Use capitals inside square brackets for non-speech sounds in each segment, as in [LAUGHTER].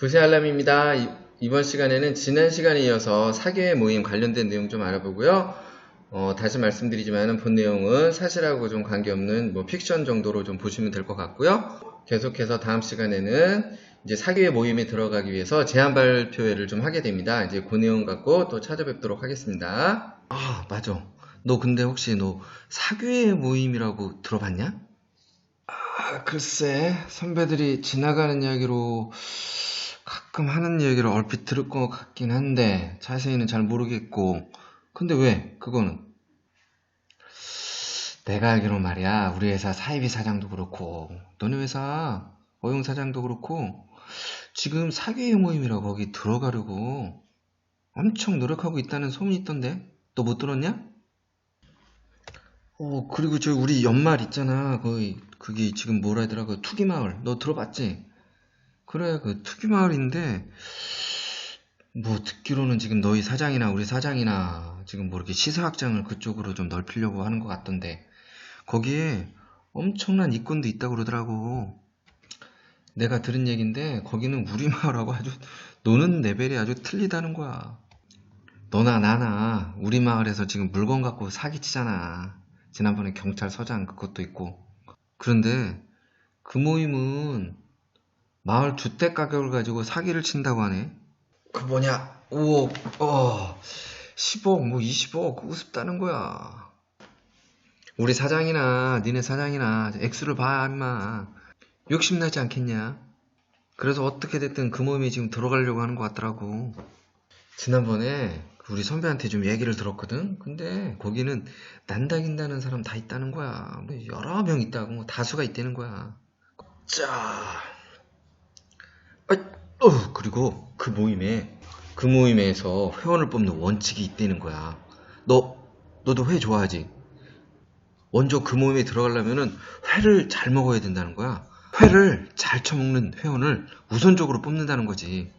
부세알람입니다. 이- 이번 시간에는 지난 시간에 이어서 사교의 모임 관련된 내용 좀 알아보고요. 어, 다시 말씀드리지만 본 내용은 사실하고 좀 관계없는 뭐 픽션 정도로 좀 보시면 될 것 같고요. 계속해서 다음 시간에는 이제 사교의 모임에 들어가기 위해서 제안 발표회를 좀 하게 됩니다. 이제 그 내용 갖고 또 찾아뵙도록 하겠습니다. 아, 맞아. 너 근데 혹시 너 사교의 모임이라고 들어봤냐? 아, 글쎄, 선배들이 지나가는 이야기로 가끔 하는 이야기를 얼핏 들을 것 같긴 한데 자세히는 잘 모르겠고. 근데 왜? 그거는. 내가 알기로 말이야 우리 회사 사이비 사장도 그렇고 너네 회사 어용 사장도 그렇고 지금 사교의 모임이라 거기 들어가려고 엄청 노력하고 있다는 소문이 있던데. 너 못 들었냐? 어 그리고 저 우리 연말 있잖아. 거기 그게 지금 뭐라 하더라? 그 투기마을. 너 들어봤지? 그래, 그 투기마을인데, 뭐, 듣기로는 지금 너희 사장이나 우리 사장이나 지금 뭐 이렇게 시사확장을 그쪽으로 좀 넓히려고 하는 것 같던데, 거기에 엄청난 이권도 있다고 그러더라고. 내가 들은 얘긴데, 거기는 우리 [LAUGHS] 마을하고 아주 노는 레벨이 아주 틀리다는 거야. 너나 나나 우리 마을에서 지금 물건 갖고 사기치잖아. 지난번에 경찰서장 그것도 있고. 그런데 그 모임은 마을 주택 가격을 가지고 사기를 친다고 하네. 그 뭐냐, 5억, 어, 10억, 뭐 20억, 우습다는 거야. 우리 사장이나, 니네 사장이나, 액수를 봐, 임마. 욕심나지 않겠냐? 그래서 어떻게 됐든 그 모임에 지금 들어가려고 하는 것 같더라고. 지난번에 우리 선배한테 좀 얘기를 들었거든? 근데 거기는 난다긴다는 사람 다 있다는 거야. 뭐 여러 명 있다고, 뭐 다수가 있다는 거야. 자, 아, 어, 그리고 그 모임에 그 모임에서 회원을 뽑는 원칙이 있다는 거야. 너 너도 회 좋아하지? 먼저 그 모임에 들어가려면은 회를 잘 먹어야 된다는 거야. 회를 잘 처먹는 회원을 우선적으로 뽑는다는 거지.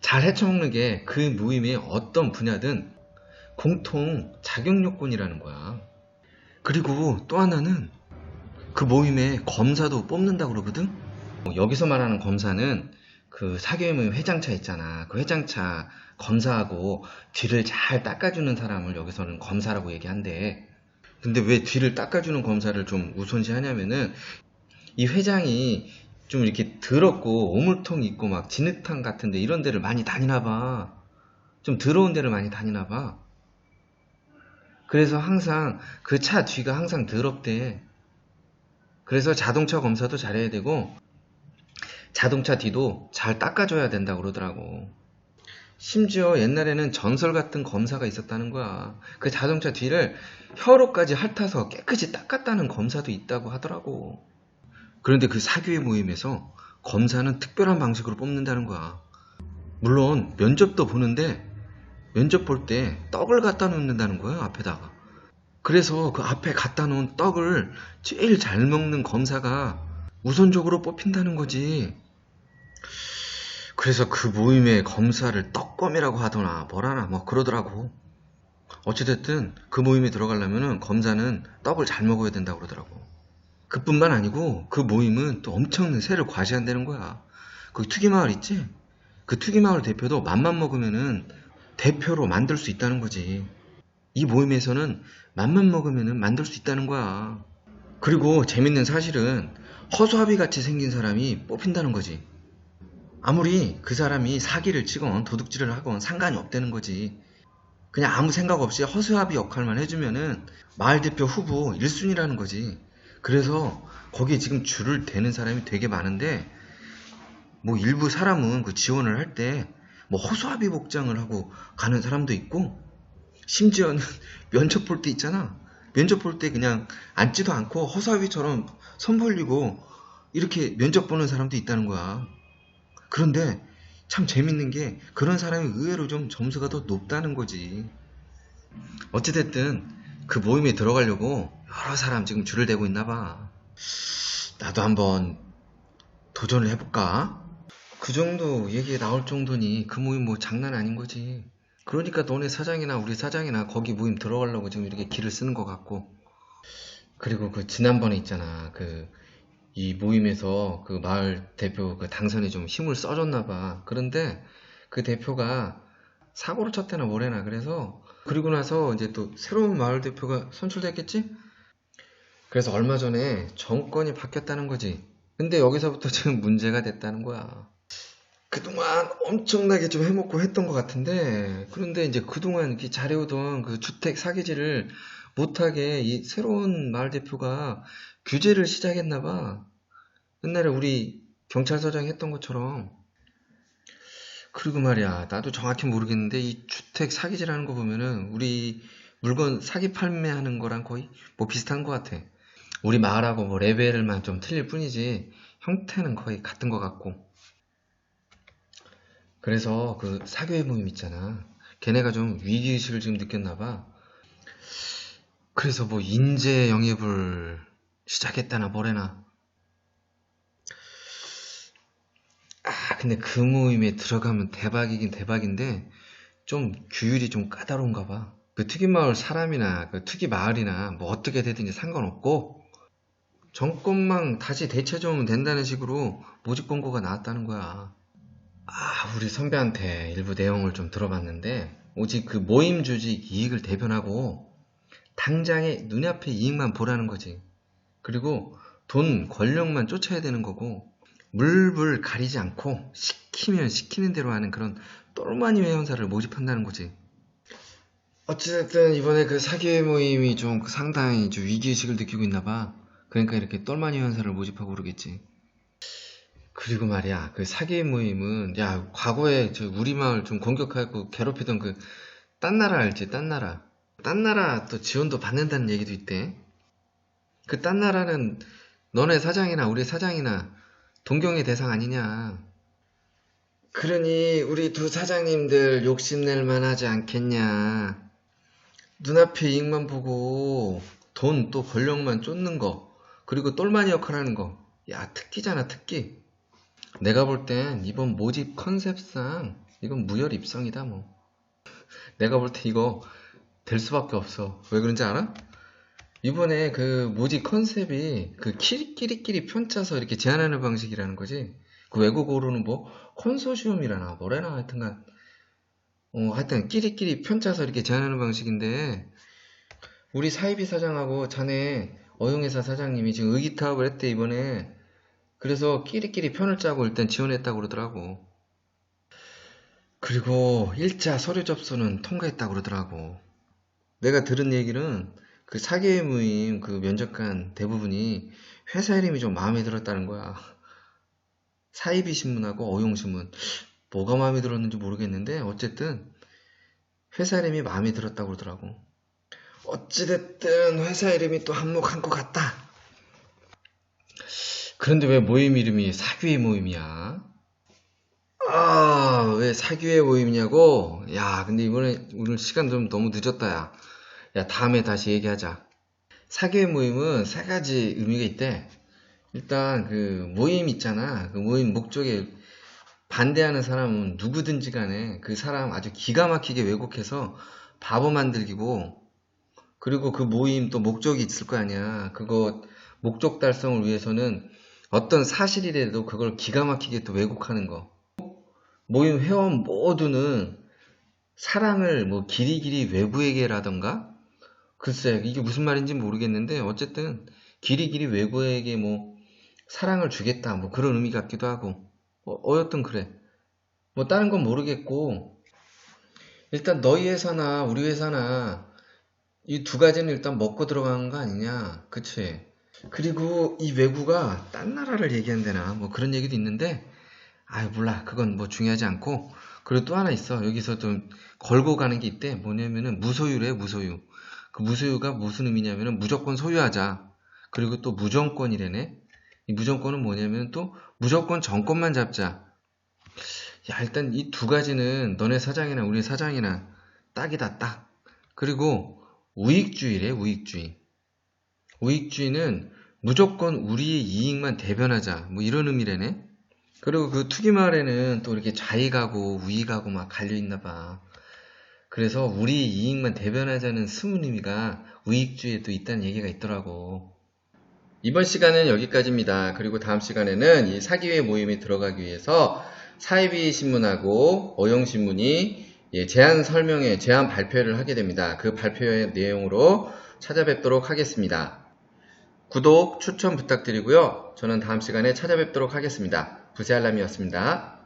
잘 헤쳐먹는 게 그 모임의 어떤 분야든 공통 자격 요건이라는 거야. 그리고 또 하나는 그 모임에 검사도 뽑는다고 그러거든? 어, 여기서 말하는 검사는 그 모임 회장차 있잖아. 그 회장차 검사하고 뒤를 잘 닦아주는 사람을 여기서는 검사라고 얘기한대. 근데 왜 뒤를 닦아주는 검사를 좀 우선시 하냐면은 이 회장이 좀 이렇게 더럽고 오물통 있고 막 진흙탕 같은데 이런 데를 많이 다니나 봐. 좀 더러운 데를 많이 다니나 봐. 그래서 항상 그 차 뒤가 항상 더럽대. 그래서 자동차 검사도 잘해야 되고 자동차 뒤도 잘 닦아줘야 된다고 그러더라고. 심지어 옛날에는 전설 같은 검사가 있었다는 거야. 그 자동차 뒤를 혀로까지 핥아서 깨끗이 닦았다는 검사도 있다고 하더라고. 그런데 그 사교의 모임에서 검사는 특별한 방식으로 뽑는다는 거야. 물론 면접도 보는데 면접 볼 때 떡을 갖다 놓는다는 거야, 앞에다가. 그래서 그 앞에 갖다 놓은 떡을 제일 잘 먹는 검사가 우선적으로 뽑힌다는 거지. 그래서 그 모임의 검사를 떡검이라고 하더나 뭐라나 뭐 그러더라고. 어찌됐든 그 모임에 들어가려면 검사는 떡을 잘 먹어야 된다고 그러더라고. 그뿐만 아니고 그 모임은 또 엄청난 세를 과시한다는 거야. 그 투기마을 있지? 그 투기마을 대표도 맘만 먹으면은 대표로 만들 수 있다는 거지. 이 모임에서는 맘만 먹으면은 만들 수 있다는 거야. 그리고 재밌는 사실은 허수아비 같이 생긴 사람이 뽑힌다는 거지. 아무리 그 사람이 사기를 치건 도둑질을 하건 상관이 없다는 거지. 그냥 아무 생각 없이 허수아비 역할만 해주면은 마을 대표 후보 1순위라는 거지. 그래서 거기에 지금 줄을 대는 사람이 되게 많은데 뭐 일부 사람은 그 지원을 할 때 뭐 허수아비 복장을 하고 가는 사람도 있고 심지어는 [LAUGHS] 면접 볼 때 있잖아. 면접 볼 때 그냥 앉지도 않고 허수아비처럼 손 벌리고 이렇게 면접 보는 사람도 있다는 거야. 그런데 참 재밌는 게 그런 사람이 의외로 좀 점수가 더 높다는 거지. 어찌됐든 그 모임에 들어가려고 여러 사람 지금 줄을 대고 있나 봐. 나도 한번 도전을 해볼까? 그 정도 얘기 나올 정도니 그 모임 뭐 장난 아닌 거지. 그러니까 너네 사장이나 우리 사장이나 거기 모임 들어가려고 지금 이렇게 길을 쓰는 것 같고. 그리고 그 지난번에 있잖아. 그 이 모임에서 그 마을 대표 그 당선이 좀 힘을 써줬나 봐. 그런데 그 대표가 사고를 쳤대나 뭐래나 그래서 그리고 나서 이제 또 새로운 마을 대표가 선출됐겠지? 그래서 얼마 전에 정권이 바뀌었다는 거지. 근데 여기서부터 [LAUGHS] 지금 문제가 됐다는 거야. 그동안 엄청나게 좀 해먹고 했던 것 같은데, 그런데 이제 그동안 잘해오던 그 주택 사기질을 못하게 이 새로운 마을 대표가 규제를 시작했나 봐. 옛날에 우리 경찰서장 했던 것처럼. 그리고 말이야, 나도 정확히 모르겠는데 이 주택 사기질하는 거 보면은 우리 물건 사기 판매하는 거랑 거의 뭐 비슷한 것 같아. 우리 마을하고 뭐 레벨만 좀 틀릴 뿐이지 형태는 거의 같은 것 같고. 그래서 그 사교의 모임 있잖아. 걔네가 좀 위기의식을 지금 느꼈나 봐. 그래서 뭐 인재 영입을 시작했다나 뭐래나. 아, 근데 그 모임에 들어가면 대박이긴 대박인데 좀 규율이 좀 까다로운가 봐. 그 특이마을 사람이나 그 특이마을이나 뭐 어떻게 되든지 상관없고 정권망 다시 대체 좀 된다는 식으로 모집 공고가 나왔다는 거야. 아, 우리 선배한테 일부 내용을 좀 들어봤는데 오직 그 모임 조직 이익을 대변하고 당장의 눈앞의 이익만 보라는 거지. 그리고 돈, 권력만 쫓아야 되는 거고 물불 가리지 않고 시키면 시키는 대로 하는 그런 똘마니 회원사를 모집한다는 거지. 어찌됐든 이번에 그 사기 모임이 좀 상당히 좀 위기의식을 느끼고 있나 봐. 그러니까 이렇게 똘마니 회원사를 모집하고 그러겠지. 그리고 말이야, 그 사기 모임은, 야, 과거에 저 우리 마을 좀 공격하고 괴롭히던 그, 딴 나라 알지? 딴 나라. 딴 나라 또 지원도 받는다는 얘기도 있대. 그 딴 나라는 너네 사장이나 우리 사장이나 동경의 대상 아니냐. 그러니 우리 두 사장님들 욕심낼 만하지 않겠냐. 눈앞에 이익만 보고 돈 또 권력만 쫓는 거 그리고 똘마니 역할하는 거. 야 특기잖아 특기. 내가 볼 땐 이번 모집 컨셉상 이건 무혈 입성이다 뭐. 내가 볼 때 이거 될 수밖에 없어. 왜 그런지 알아? 이번에 그 모집 컨셉이 그 끼리끼리끼리 편차서 이렇게 제안하는 방식이라는 거지. 그 외국어로는 뭐 컨소시엄이라나 뭐래나 하여튼간 어 하여튼 끼리끼리 편차서 이렇게 제안하는 방식인데 우리 사이비 사장하고 자네 어용회사 사장님이 지금 의기타업을 했대 이번에 그래서 끼리끼리 편을 짜고 일단 지원했다고 그러더라고. 그리고 1차 서류 접수는 통과했다고 그러더라고. 내가 들은 얘기는 그 사계 모임 그 면접관 대부분이 회사 이름이 좀 마음에 들었다는 거야. 사이비 신문하고 어용 신문. 뭐가 마음에 들었는지 모르겠는데 어쨌든 회사 이름이 마음에 들었다고 그러더라고. 어찌됐든 회사 이름이 또 한몫한 것 같다. 그런데 왜 모임 이름이 사귀의 모임이야? 아, 왜 사귀의 모임이냐고? 야, 근데 이번에 오늘 시간 좀 너무 늦었다, 야. 야, 다음에 다시 얘기하자. 사귀의 모임은 세 가지 의미가 있대. 일단 그 모임 있잖아. 그 모임 목적에 반대하는 사람은 누구든지 간에 그 사람 아주 기가 막히게 왜곡해서 바보 만들기고 그리고 그 모임 또 목적이 있을 거 아니야. 그거 목적 달성을 위해서는 어떤 사실이라도 그걸 기가 막히게 또 왜곡하는 거. 모임 회원 모두는 사랑을 뭐 길이길이 외부에게라던가 글쎄 이게 무슨 말인지 모르겠는데 어쨌든 길이 길이 외부에게 뭐 사랑을 주겠다 뭐 그런 의미 같기도 하고 어, 여튼 그래. 뭐 다른 건 모르겠고 일단 너희 회사나 우리 회사나 이 두 가지는 일단 먹고 들어가는 거 아니냐. 그치? 그리고 이 외구가 딴 나라를 얘기한대나 뭐 그런 얘기도 있는데 아유 몰라. 그건 뭐 중요하지 않고. 그리고 또 하나 있어. 여기서 좀 걸고 가는 게 있대. 뭐냐면은 무소유래 무소유 그 무소유가 무슨 의미냐면은 무조건 소유하자. 그리고 또 무정권이래네. 이 무정권은 뭐냐면 또 무조건 정권만 잡자. 야 일단 이 두 가지는 너네 사장이나 우리 사장이나 딱이다 딱. 그리고 우익주의래 우익주의. 우익주의는 무조건 우리의 이익만 대변하자. 뭐 이런 의미래네. 그리고 그 투기말에는 또 이렇게 좌익하고 우익하고 막 갈려있나 봐 그래서 우리 이익만 대변하자는 숨은 의미가 우익주의에도 있다는 얘기가 있더라고 이번 시간은 여기까지입니다. 그리고 다음 시간에는 이 사기회 모임에 들어가기 위해서 사이비 신문하고 어용 신문이 예, 제안 설명회, 제안 발표를 하게 됩니다. 그 발표의 내용으로 찾아뵙도록 하겠습니다. 구독, 추천 부탁드리고요. 저는 다음 시간에 찾아뵙도록 하겠습니다. 부세알람이었습니다.